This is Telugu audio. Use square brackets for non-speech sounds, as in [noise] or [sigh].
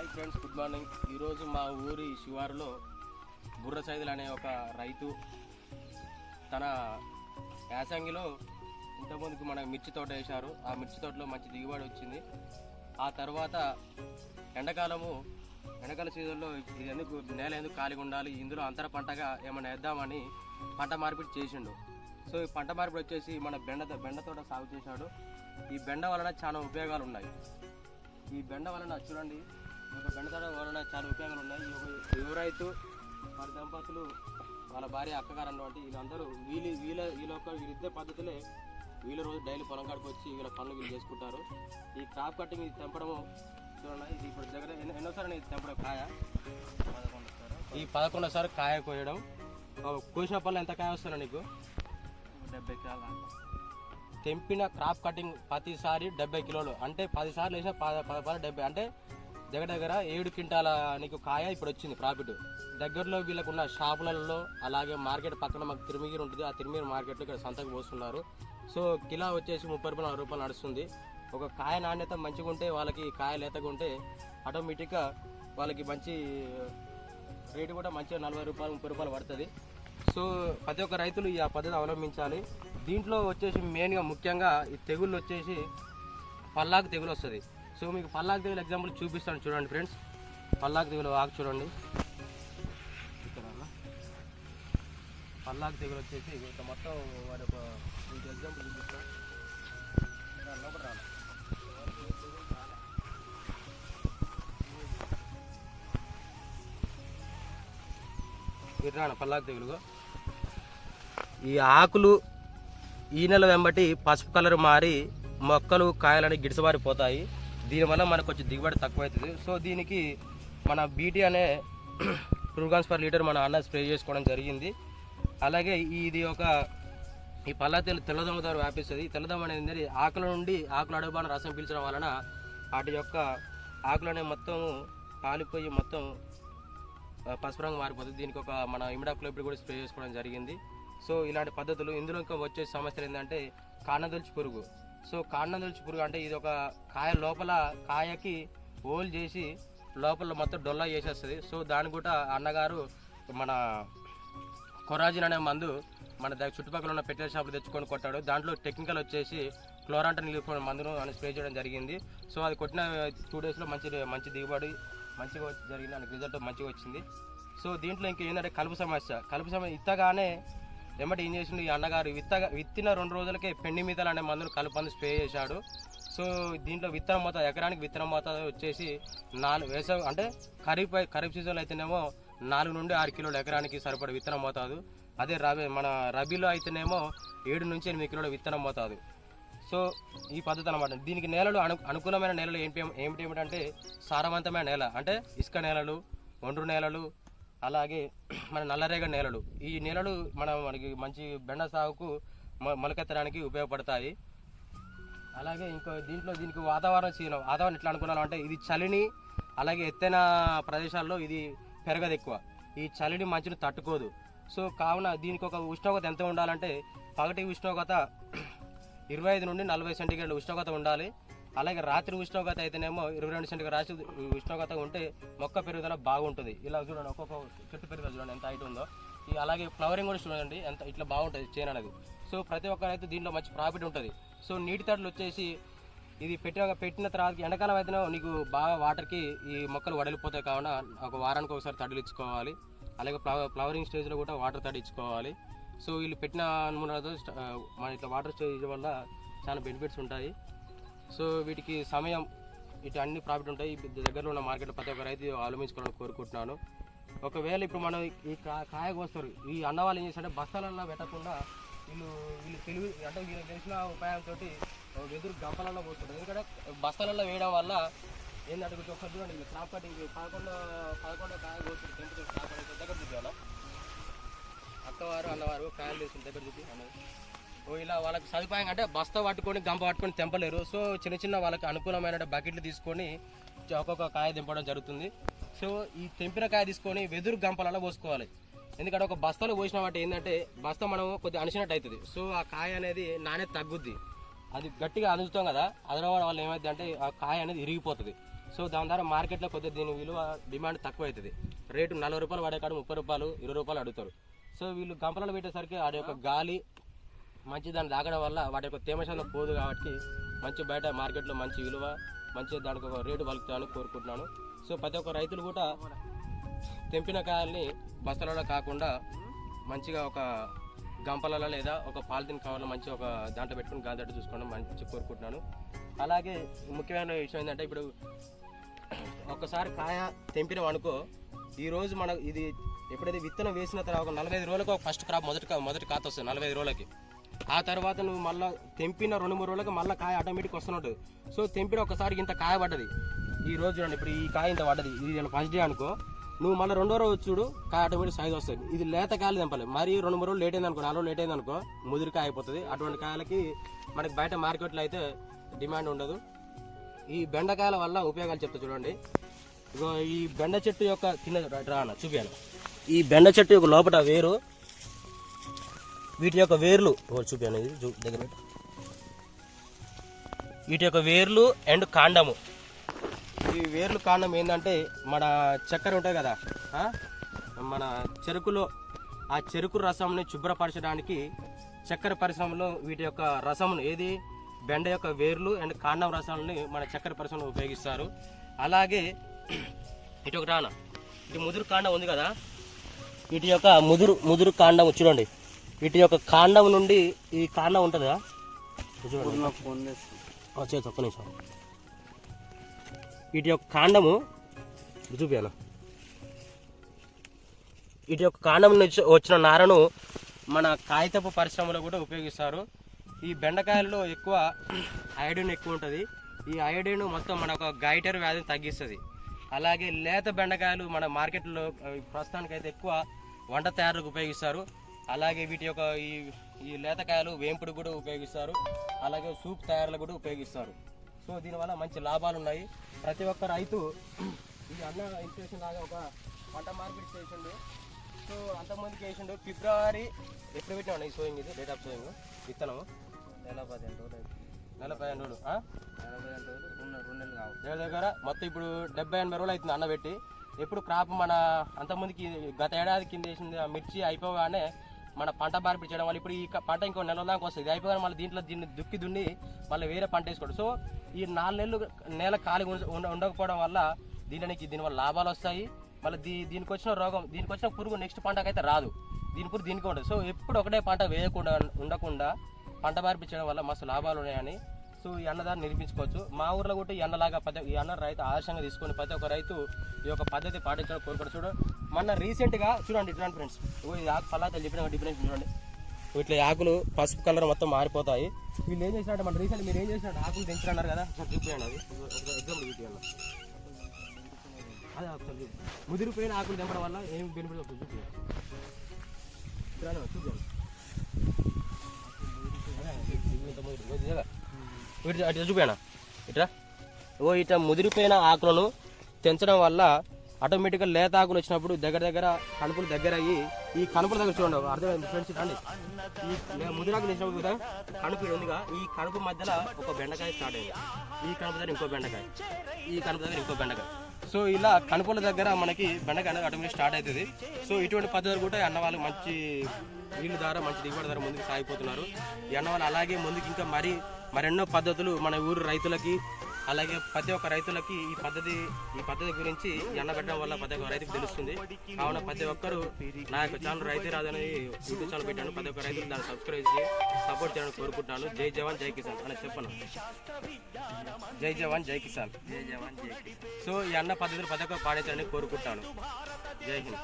Hi friends good morning. ఈరోజు మా ఊరి శివారులో బుర్ర సైదులు అనే ఒక రైతు తన యాసంగిలో ఇంతకుముందుకు మన మిర్చి తోట వేశారు. ఆ మిర్చి తోటలో మంచి దిగుబడి వచ్చింది. ఆ తర్వాత ఎండాకాలము ఎండాకాల సీజన్లో ఇది ఎందుకు నేల ఎందుకు ఖాళీగా ఉండాలి ఇందులో అంతర పంటగా ఏమైనా వేద్దామని పంట మార్పిడి చేసిండు. సో ఈ పంట మార్పిడి వచ్చేసి మన బెండ బెండ తోట సాగు చేశాడు. ఈ బెండ వలన చాలా ఉపయోగాలు ఉన్నాయి ఈ బెండ వలన చూడండి ఈ యొక్క బెండ తోట వలన చాలా ఉపయోగాలు ఉన్నాయి. యువ రైతు వారి దంపతులు వాళ్ళ భార్య అక్కగారు అన్నమాట వీళ్ళందరూ వీళ్ళు వీళ్ళ వీళ్ళ యొక్క వీళ్ళిద్దే పద్ధతులే వీళ్ళ రోజు డైలీ పొలం కాడికి వచ్చి వీళ్ళ పనులు వీళ్ళు చేసుకుంటారు. ఈ క్రాప్ కటింగ్ ఇది తెంపడము చూడండి ఇది ఇప్పుడు దగ్గర ఎన్నో ఎన్నోసారి ఇది తెంపడం కాయ. ఈ పదకొండోసారి కాయ కోయడం. కోసిన పళ్ళు ఎంత కాయ వస్తుందా నీకు? డెబ్బై కాల తెంపిన క్రాప్ కటింగ్ ప్రతిసారి డెబ్బై కిలోలు. అంటే పది సార్లు వేసిన పద పదపాలు డెబ్బై. అంటే దగ్గర దగ్గర ఏడు క్వింటాల నీకు కాయ ఇప్పుడు వచ్చింది ప్రాఫిట్. దగ్గరలో వీళ్ళకున్న షాపులలో అలాగే మార్కెట్ పక్కన మాకు తిరుమిగిరి ఉంటుంది. ఆ తిరుమిగిరి మార్కెట్లో ఇక్కడ సంతకు పోస్తున్నారు. సో కిలా వచ్చేసి ముప్పై రూపాయలు నలభై రూపాయలు నడుస్తుంది. ఒక కాయ నాణ్యత మంచిగా ఉంటే వాళ్ళకి కాయ లేతగా ఉంటే ఆటోమేటిక్గా వాళ్ళకి మంచి రేటు కూడా మంచిగా నలభై రూపాయలు ముప్పై రూపాయలు పడుతుంది. సో ప్రతి ఒక్క రైతులు ఈ ఆ పద్ధతి అవలంబించాలి. దీంట్లో వచ్చేసి మెయిన్గా ముఖ్యంగా ఈ తెగుళ్ళు వచ్చేసి పల్లాకు తెగులు వస్తుంది. సో మీకు పల్లాకు దేవులు ఎగ్జాంపుల్ చూపిస్తాను చూడండి ఫ్రెండ్స్. పల్లాకు తెగులు ఆకు చూడండి. పల్లాకు తెగులు వచ్చేసి ఇంత మొత్తం వారి ఒక మీకు ఎగ్జాంపుల్ చూపిస్తాను. లోపల రానా. మీరు పల్లాకు తెగులుగా ఈ ఆకులు ఈ నెల వెంబటి పసుపు కలర్ మారి మొక్కలు కాయలని గిడిసబారిపోతాయి దీనివల్ల మనకు కొంచెం దిగుబడి తక్కువవుతుంది సో దీనికి మన బీటీ అనే [clears throat] టూ గ్రామ్స్ పర్ లీటర్ మన అన్న స్ప్రే చేసుకోవడం జరిగింది. అలాగే ఇది ఒక ఈ పల్లా తెల్ల తెల్లదోమ ద్వారా వ్యాపిస్తుంది. తెల్లదోమ అనేది ఏంటంటే ఆకుల నుండి ఆకుల అడుగుబాన రసం పీల్చడం వలన వాటి యొక్క ఆకులు అనేవి మొత్తం పాలిపోయి మొత్తం పసుపు రంగు మారిపోతుంది. దీనికి ఒక మన ఇమిడాక్లోపిడ్ కూడా స్ప్రే చేసుకోవడం జరిగింది. సో ఇలాంటి పద్ధతులు ఇందులో ఇంకా వచ్చే సమస్యలు ఏంటంటే కాండదొలుచు పురుగు. సో కాండదొలుచు పురుగు. అంటే ఇది ఒక కాయ లోపల కాయకి హోల్ చేసి లోపల మొత్తం డొల్లా చేసేస్తుంది. సో దాని కూడా అన్నగారు మన కొరాజిన్ అనే మందు మన దగ్గర చుట్టుపక్కల ఉన్న పెట్టెల షాపులు తెచ్చుకొని కొట్టాడు. దాంట్లో టెక్నికల్ వచ్చేసి క్లోరాంటన్ నిలుపుకునే మందును అని స్ప్రే చేయడం జరిగింది. సో అది కొట్టిన టూ డేస్లో మంచి మంచి దిగుబడి మంచిగా జరిగింది. దానికి రిజల్ట్ మంచిగా వచ్చింది. సో దీంట్లో ఇంకా ఏంటంటే కలుపు సమస్య. కలుపు సమస్య ఇత్తగానే వెంబటి ఏం చేసిండు ఈ అన్నగారు? విత్తగా విత్తిన రెండు రోజులకే పెండి మీతలు అనే మందులు కలుపు స్ప్రే చేశాడు. సో దీంట్లో విత్తనం మొత్తం ఎకరానికి విత్తనం మొత్తం వచ్చేసి నాలుగు వేసవి అంటే ఖరీఫ్ ఖరీఫ్ సీజన్లో అయితేనేమో నాలుగు నుండి ఆరు కిలోల ఎకరానికి సరిపడే విత్తనం మోతాదు. అదే రబీ మన రబీలో అయితేనేమో ఏడు నుంచి ఎనిమిది కిలోల విత్తనం మోతాదు. సో ఈ పద్ధతి అనమాట దీనికి నేలలు అను అనుకూలమైన నేలలు ఏంటి ఏమిటి ఏమిటంటే సారవంతమైన నేల అంటే ఇసుక నేలలు ఒండ్రు నేలలు అలాగే మన నల్లరేగడి నేలలు. ఈ నేలలు మన మనకి మంచి బెండ సాగుకు మొలకెత్తడానికి ఉపయోగపడతాయి. అలాగే ఇంకో దీంట్లో దీనికి వాతావరణం చీన వాతావరణం ఎట్లా అనుకున్నాను అంటే ఇది చలిని అలాగే ఎత్తైన ప్రదేశాల్లో ఇది పెరగదు ఎక్కువ. ఈ చలిని మంచుని తట్టుకోదు. సో కావున దీనికి ఒక ఉష్ణోగ్రత ఎంత ఉండాలంటే పగటి ఉష్ణోగ్రత ఇరవై ఐదు నుండి నలభై సెంటీగ్రేడ్ ఉష్ణోగ్రత ఉండాలి. అలాగే రాత్రి ఉష్ణోగ్రత అయితేనేమో ఇరవై రెండు సెంటీగ్రేడ్ రాత్రి ఉష్ణోగ్రత ఉంటే మొక్క పెరుగుదల బాగుంటుంది. ఇలా చూడండి ఒక్కొక్క చెట్టు పెరుగుదల చూడండి ఎంత హైట్ ఉందో. ఈ అలాగే ఫ్లవరింగ్ కూడా చూడండి ఎంత ఇట్లా బాగుంటుంది చేను అనేది. సో ప్రతి ఒక్కరైతే దీంట్లో మంచి ప్రాఫిట్ ఉంటుంది. సో నీటి తడులు వచ్చేసి ఇది పెట్టిన పెట్టిన తర్వాత ఎండాకాలం అయితేనే నీకు బాగా వాటర్కి ఈ మొక్కలు వడలిపోతాయి కావున ఒక వారానికి ఒకసారి తడులు ఇచ్చుకోవాలి. అలాగే ఫ్లవర్ ఫ్లవరింగ్ స్టేజ్లో కూడా వాటర్ తడి ఇచ్చుకోవాలి. సో వీళ్ళు పెట్టిన నమూనాలతో మన ఇట్లా వాటర్ స్టేజ్ వల్ల చాలా బెనిఫిట్స్ ఉంటాయి. సో వీటికి సమయం ఇటు అన్ని ప్రాఫిట్ ఉంటాయి. దగ్గరలో ఉన్న మార్కెట్ ప్రతి ఒక్క రైతు ఆలోచించుకోవాలని కోరుకుంటున్నాను. ఒకవేళ ఇప్పుడు మనం ఈ కాయ కోస్తారు ఈ అన్న వాళ్ళు ఏం చేస్తారంటే బస్తాలలో పెట్టకుండా వీళ్ళు వీళ్ళు తెలివి అంటే వీళ్ళకి తెలిసిన ఉపాయంతో వెదురు గంపలలో పోస్తారు ఎందుకంటే బస్తాలలో వేయడం వల్ల ఏంటంటే కొంచెం ఒకసారి చూడండి మీరు క్రాప్ కటింగ్ పదకొండు పదకొండు కాయ కోస్తారు టెంపరేచర్ క్రాప్ కటింగ్ దగ్గర చూపించాలా అక్కవారు అన్నవారు కాయలు తీసుకుని దగ్గర చూపి అన్నది. ఇలా వాళ్ళకి సదుపాయం అంటే బస్తా పట్టుకొని గంప పట్టుకొని తెంపలేరు. సో చిన్న చిన్న వాళ్ళకి అనుకూలమైన బకెట్లు తీసుకొని ఒక్కొక్క కాయ తెంపడం జరుగుతుంది. సో ఈ తెంపిన కాయ తీసుకొని వెదురు గంపలలో పోసుకోవాలి. ఎందుకంటే ఒక బస్తాలో పోసిన వాటి ఏంటంటే బస్తా మనం కొద్దిగా అణిచినట్టు అవుతుంది. సో ఆ కాయ అనేది నాణ్యత తగ్గుద్ది. అది గట్టిగా అందుతాం కదా అదనవాడ వల్ల ఏమైంది అంటే ఆ కాయ అనేది ఇరిగిపోతుంది. సో దాని ద్వారా మార్కెట్లో కొద్దిగా దీని విలువ డిమాండ్ తక్కువ అవుతుంది రేటు నలభై రూపాయలు పడే కాడ ముప్పై రూపాయలు ఇరవై రూపాయలు అడుగుతారు. సో వీళ్ళు గంపలలో పెట్టేసరికి ఆడ యొక్క గాలి మంచి దాన్ని తాగడం వల్ల వాటి యొక్క తేమ శాతం పోదు కాబట్టి మంచి బయట మార్కెట్లో మంచి విలువ మంచి దానికి ఒక రేటు పలుకుతామని కోరుకుంటున్నాను. సో ప్రతి ఒక్క రైతులు కూడా తెంపిన కాయల్ని బస్తాలలో కాకుండా మంచిగా ఒక గంపలలో లేదా ఒక పాలిథిన్ కవర్లో మంచి ఒక దాంట్లో పెట్టుకుని గాదట్టు చూసుకోవడం మంచి కోరుకుంటున్నాను. అలాగే ముఖ్యమైన విషయం ఏంటంటే ఇప్పుడు ఒక్కసారి కాయ తెంపినాం అనుకో ఈరోజు రోజు మనం ఇది ఎప్పుడైతే విత్తనం వేసిన తర్వాత ఒక నలభై ఐదు రోజులకు ఫస్ట్ క్రాప్ మొదటి మొదటి కాత వస్తుంది నలభై ఐదు రోజులకి. ఆ తర్వాత నువ్వు మళ్ళీ తెంపిన రెండు మూడు రోజులకు మళ్ళీ కాయ ఆటోమేటిక్ వస్తున్నట్టు. సో తెంపిన ఒకసారి ఇంత కాయ పడ్డది. ఈ రోజు చూడండి ఇప్పుడు ఈ కాయ ఇంత పడ్డది. ఇది ఫస్ట్ డే అనుకో నువ్వు మళ్ళీ రెండో రోజు చూడు కాయ ఆటోమేటిక్ సైజ్ వస్తుంది. ఇది లేత కాయలు తెంపాలి. మరి రెండు మూడు రోజులు లేట్ అయింది అనుకో నాలుగు లేట్ అయింది అనుకో ముదిరి కాయ అయిపోతుంది. అటువంటి కాయలకి మనకి బయట మార్కెట్లో అయితే డిమాండ్ ఉండదు. ఈ బెండకాయల వల్ల ఉపయోగాలు చెప్తా చూడండి. ఇగో ఈ బెండ చెట్టు యొక్క కింద రా- రాన చూపాను ఈ బెండ చెట్టు యొక్క లోపల వేరు వీటి యొక్క వేర్లు ఓ చూపాను ఇది దగ్గర వీటి యొక్క వేర్లు అండ్ కాండము. ఈ వేర్లు కాండం ఏంటంటే మన చక్కెర ఉంటుంది కదా మన చెరుకులో ఆ చెరుకు రసంని శుభ్రపరచడానికి చక్కెర పరిశ్రమలో వీటి యొక్క రసమును ఏది? బెండ యొక్క వేర్లు అండ్ కాండం రసాలని మన చక్కెర పరిశ్రమలో ఉపయోగిస్తారు. అలాగే ఇటు ఒక రాన ఇటు ముదురు కాండం ఉంది కదా వీటి యొక్క ముదురు ముదురు కాండం చూడండి. వీటి యొక్క కాండం నుండి ఈ కాండం ఉంటుంది కదా? చేతి ఒక్క నిమిషం. వీటి యొక్క కాండము చూపాను వీటి యొక్క కాండం నుంచి వచ్చిన నారను మన కాగితపు పరిశ్రమలో కూడా ఉపయోగిస్తారు. ఈ బెండకాయలలో ఎక్కువ అయోడిన్ ఎక్కువ ఉంటుంది. ఈ అయోడిన్ మొత్తం మన ఒక గైటర్ వ్యాధిని తగ్గిస్తుంది. అలాగే లేత బెండకాయలు మన మార్కెట్లో ప్రస్తుతానికైతే ఎక్కువ వంట తయారుకు ఉపయోగిస్తారు. అలాగే వీటి యొక్క ఈ ఈ లేతకాయలు వేంపుడు కూడా ఉపయోగిస్తారు. అలాగే సూప్ తయారులో కూడా ఉపయోగిస్తారు. సో దీనివల్ల మంచి లాభాలు ఉన్నాయి. ప్రతి ఒక్క రైతు [clears throat] ఈ అన్న ఇన్స్టిట్యూషన్ లాగా ఒక పంట మార్కెట్ చేసిండు. సో అంతకుముందుకు వేసిండు ఫిబ్రవరి ఎప్పుడు పెట్టినా ఈ సోయింగ్ ఇది? డేట్ ఆఫ్ సోయింగ్ విత్తనము? నెల పదిహేను రోజులు నెల పదిహేను రోజులు? నెల పదిహేను రోజులు రెండు రెండు నెలలు కావు దగ్గర దగ్గర మొత్తం ఇప్పుడు డెబ్బై ఎనభై రోజులు అవుతుంది అన్న పెట్టి. ఎప్పుడు క్రాప్ మన అంతకుముందుకి గత ఏడాది కింద వేసింది ఆ మిర్చి అయిపోగానే మన పంట మార్పిడి చేయడం వల్ల ఇప్పుడు ఈ పంట ఇంకో నెల దాకా వస్తుంది. ఇది అయిపోగానే మళ్ళీ దీంట్లో దీన్ని దుక్కి దున్ని మళ్ళీ వేరే పంట వేసుకోడు. సో ఈ నాలుగు నెలలు నేల ఖాళీ ఉండ- ఉండకపోవడం వల్ల దీనికి దీనివల్ల లాభాలు వస్తాయి. మళ్ళీ దీ దీనికి వచ్చిన రోగం దీనికి వచ్చిన పురుగు నెక్స్ట్ పంటకైతే రాదు. దీని పురుగు దీనికి ఉండదు. సో ఎప్పుడు ఒకటే పంట వేయకుండా ఉండకుండా పంట మార్పిడి చేయడం వల్ల మస్తు లాభాలు ఉన్నాయని సో ఈ అన్నదాన్ని నిర్మించుకోవచ్చు మా ఊర్లో కూడా ఈ అన్నలాగా ప్రతి ఈ అన్న రైతు ఆదర్శంగా తీసుకొని ప్రతి ఒక్క రైతు ఈ యొక్క పద్ధతి పాటించడం కోరుకోవడం చూడు మొన్న రీసెంట్గా చూడండి ఇట్లాంటి ఫ్రెండ్స్ ఓ ఈ ఆకు పల్లాతలు చెప్పిన డిఫరెన్స్ చూడండి. ఇట్లా ఈ ఆకులు పసుపు కలర్ మొత్తం మారిపోతాయి. వీళ్ళు ఏం చేసినట్టు మన రీసెంట్ మీరు ఏం చేసినట్టు ఆకులు తెంచుతున్నారు కదా? ఒకసారి చూపించండి అది ఎగ్జాంపుల్ చూపించాలి అదే ఒకసారి ముదిరిపోయిన ఆకులు తెంపడం వల్ల ఏం బెనిఫిట్ ఒకసారి చూపించండి చూపించండి వీటి అటు ఇట్లా. ఓ ఇట్లా ముదిరిపోయిన ఆకులను తెంచడం వల్ల ఆటోమేటిక్గా లేత ఆకులు వచ్చినప్పుడు దగ్గర దగ్గర కనుపులు దగ్గర అయ్యి ఈ కనుపుల దగ్గర చూడండి అర్థమైంది. ఫ్రెండ్స్ రండి ఈ ముదిరాకులు వచ్చినప్పుడు కదా కనుపు ఉందిగా. ఈ కనుపు మధ్యలో ఒక బెండకాయ స్టార్ట్ అయింది. ఈ కనుపు దగ్గర ఇంకో బెండకాయ. ఈ కనుపు దగ్గర ఇంకో బెండకాయ. సో ఇలా కనుపుల దగ్గర మనకి బెండకాయ అనేది ఆటోమేటిక్ స్టార్ట్ అవుతుంది. సో ఇటువంటి పద్ధతులు కూడా అన్న వాళ్ళు మంచి నీళ్ళ ద్వారా మంచి దిగుబడి ద్వారా ముందుకు సాగిపోతున్నారు. ఈ అన్న వాళ్ళు అలాగే ముందుకు ఇంకా మరి మరెన్నో పద్ధతులు మన ఊరు రైతులకి అలాగే ప్రతి ఒక్క రైతులకి ఈ పద్ధతి ఈ పద్ధతి గురించి ఎండబెట్టడం వల్ల ప్రతి ఒక్క రైతుకు తెలుస్తుంది. కావున ప్రతి ఒక్కరు నా యొక్క ఛానల్ రైతు రాదని యూట్యూబ్ ఛానల్ పెట్టాను. ప్రతి ఒక్క రైతులు దాన్ని సబ్స్క్రైబ్ చేసి సపోర్ట్ చేయాలని కోరుకుంటున్నాను. జై జవాన్ జై కిసాన్ అని చెప్పను. జై జవాన్ జై కిసాన్. జై జవాన్ జై సో ఈ అన్న పద్ధతులు ప్రతి ఒక్కరు పాటించాలని కోరుకుంటాను జై హింద్.